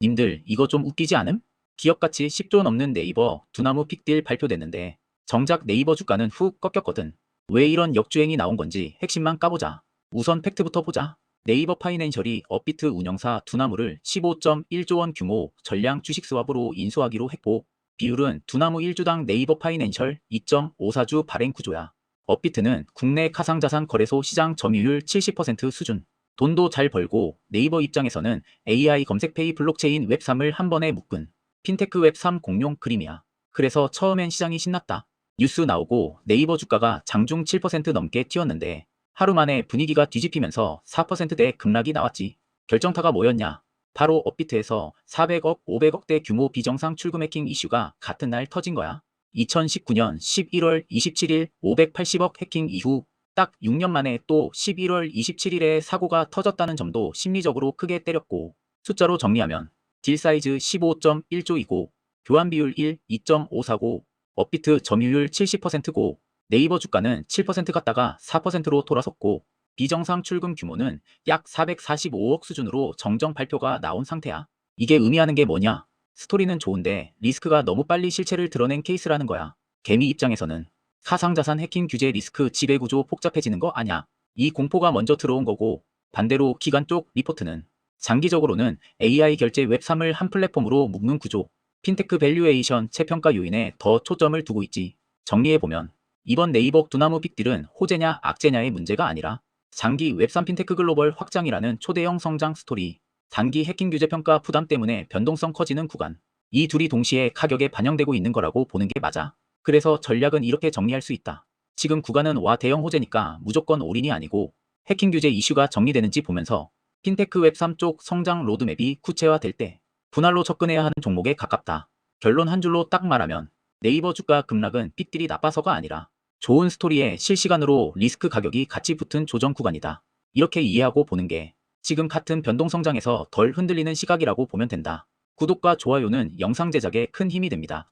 님들 이거 좀 웃기지 않음? 기업가치 10조 넘는 네이버 두나무 픽딜 발표됐는데 정작 네이버 주가는 훅 꺾였거든. 왜 이런 역주행이 나온 건지 핵심만 까보자. 우선 팩트부터 보자. 네이버 파이낸셜이 업비트 운영사 두나무를 15.1조 원 규모 전량 주식 스왑으로 인수하기로 했고 비율은 두나무 1주당 네이버 파이낸셜 2.54주 발행 구조야. 업비트는 국내 가상자산 거래소 시장 점유율 70% 수준. 돈도 잘 벌고 네이버 입장에서는 AI 검색페이 블록체인 웹3을 한 번에 묶은 핀테크 웹3 공룡 그림이야. 그래서 처음엔 시장이 신났다. 뉴스 나오고 네이버 주가가 장중 7% 넘게 튀었는데 하루 만에 분위기가 뒤집히면서 4%대 급락이 나왔지. 결정타가 뭐였냐? 바로 업비트에서 400억, 500억대 규모 비정상 출금 해킹 이슈가 같은 날 터진 거야. 2019년 11월 27일 580억 해킹 이후 딱 6년 만에 또 11월 27일에 사고가 터졌다는 점도 심리적으로 크게 때렸고 숫자로 정리하면 딜 사이즈 15.1조이고 교환 비율 1, 2.549, 업비트 점유율 70%고 네이버 주가는 7% 갔다가 4%로 돌아섰고 비정상 출금 규모는 약 445억 수준으로 정정 발표가 나온 상태야. 이게 의미하는 게 뭐냐? 스토리는 좋은데 리스크가 너무 빨리 실체를 드러낸 케이스라는 거야. 개미 입장에서는 가상자산 해킹 규제 리스크 지배구조 복잡해지는 거 아냐. 이 공포가 먼저 들어온 거고 반대로 기관 쪽 리포트는 장기적으로는 AI 결제 웹3을 한 플랫폼으로 묶는 구조, 핀테크 밸류에이션 채평가 요인에 더 초점을 두고 있지. 정리해보면 이번 네이버 두나무 빅딜은 호재냐 악재냐의 문제가 아니라 장기 웹3 핀테크 글로벌 확장이라는 초대형 성장 스토리, 단기 해킹 규제 평가 부담 때문에 변동성 커지는 구간. 이 둘이 동시에 가격에 반영되고 있는 거라고 보는 게 맞아. 그래서 전략은 이렇게 정리할 수 있다. 지금 구간은 와 대형 호재니까 무조건 올인이 아니고 해킹 규제 이슈가 정리되는지 보면서 핀테크 웹 3 쪽 성장 로드맵이 구체화될 때 분할로 접근해야 하는 종목에 가깝다. 결론 한 줄로 딱 말하면 네이버 주가 급락은 픽딜이 나빠서가 아니라 좋은 스토리에 실시간으로 리스크 가격이 같이 붙은 조정 구간이다. 이렇게 이해하고 보는 게 지금 같은 변동 성장에서 덜 흔들리는 시각이라고 보면 된다. 구독과 좋아요는 영상 제작에 큰 힘이 됩니다.